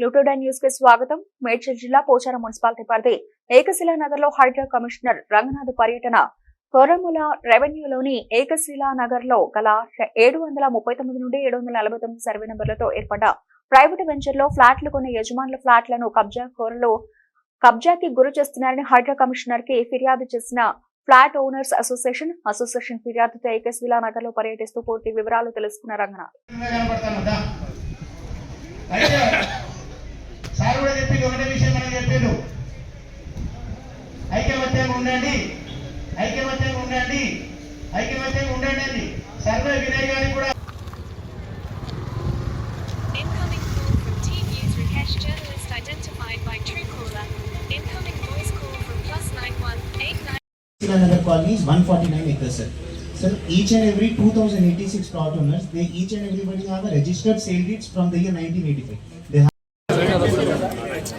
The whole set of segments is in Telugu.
లుటోడా న్యూస్కి స్వాగతం. మేడ్చల్ జిల్లా పోచారం మున్సిపాలిటీ పరిధి ఏకశిలా నగర్లో హైడ్రా కమిషనర్ రంగనాథ్ పర్యటన. కొరముల రెవెన్యూలోని ఏకశిలా నగర్లో గల ఏడు వందల ముప్పై తొమ్మిది నుండి ఏడు వందల నలభై తొమ్మిది సర్వే నెంబర్లతో ఏర్పడ్డ ప్రైవేట్ వెంచర్లో ఫ్లాట్లు కొన్న యజమానుల ఫ్లాట్లను కబ్జా కోరలు కబ్జాకి గురి చేస్తున్నారని హైడ్రా కమిషనర్కి ఫిర్యాదు చేసిన ఫ్లాట్ ఓనర్స్ అసోసియేషన్ అసోసియేషన్ ఫిర్యాదుతో ఏకశిలా నగర్లో పర్యటిస్తూ పూర్తి వివరాలు తెలుసుకున్న రంగనాథ్. ఉండండి ఐకమత్యంగా ఉండండి ఐకమత్యంగా ఉండండి అని సర్వే వినయ్ గారికి కూడా Incoming call from Team News Rakesh journalist identified by Truecaller. Incoming voice call from plus nine one eight nine. Another colony is 149 acres, sir. Sir, each and every 2086 plot owners, they each and everybody have a registered sale deeds from the year 1985. They have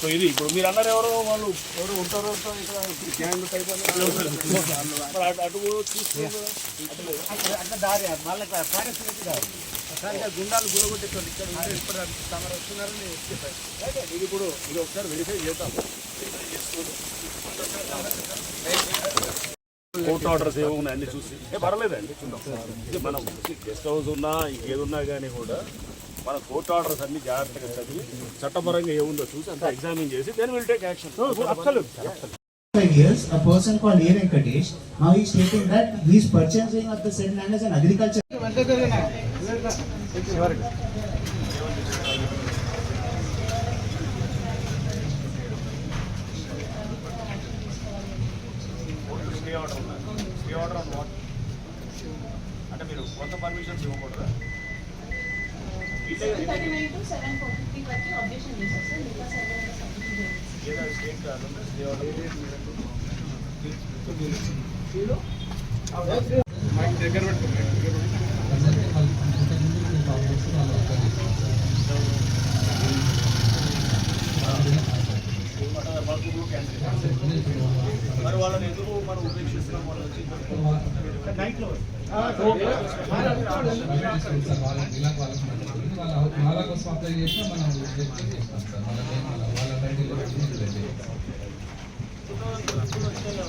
so ఇది ఇప్పుడు మీరు అన్నారు ఎవరో వాళ్ళు ఎవరు ఉంటారో ఉంటారో ఇక్కడ టైప్ అటు అటు కూడా. అట్లా దారి మళ్ళీ నుంచి దారి గుండాలు గురగొట్టేటువంటి ఇక్కడ ఉంటే ఇప్పుడు తమరు వస్తున్నారని చెప్పారు. ఇది ఇప్పుడు ఇది ఒకసారి వెరిఫై చేద్దాం. కోర్టు ఆర్డర్స్ ఏమో ఉన్నాయి అన్ని చూసి. ఏ పర్లేదండి చూద్దాం. ఇది మనం గెస్ట్ హౌస్ ఉన్నా ఇంకేది ఉన్నా కానీ కూడా మన కోర్టు ఆర్డర్స్ అన్ని జాగ్రత్తగా చదివి చట్టపరంగా ఏముందో చూసి అంతా ఎగ్జామిన్ చేసి then will take action years, a person called A. Venkatesh, now he's stating that he's purchasing of the said land as an agriculture. అంటే మీరు కొత్త పర్మిషన్స్ ఇవ్వకూడదా? ఏదో స్టేట్ కాదు స్టే ఆర్డర్ మరి వాళ్ళని ఎందుకు మనం ఉపేక్షిస్తున్నాం వాళ్ళు వచ్చి నైట్లో వాళ్ళ కోసం అప్లై చేసినా మనం రిజెక్ట్ చేస్తాం సార్ వాళ్ళ వాళ్ళ టైటిల్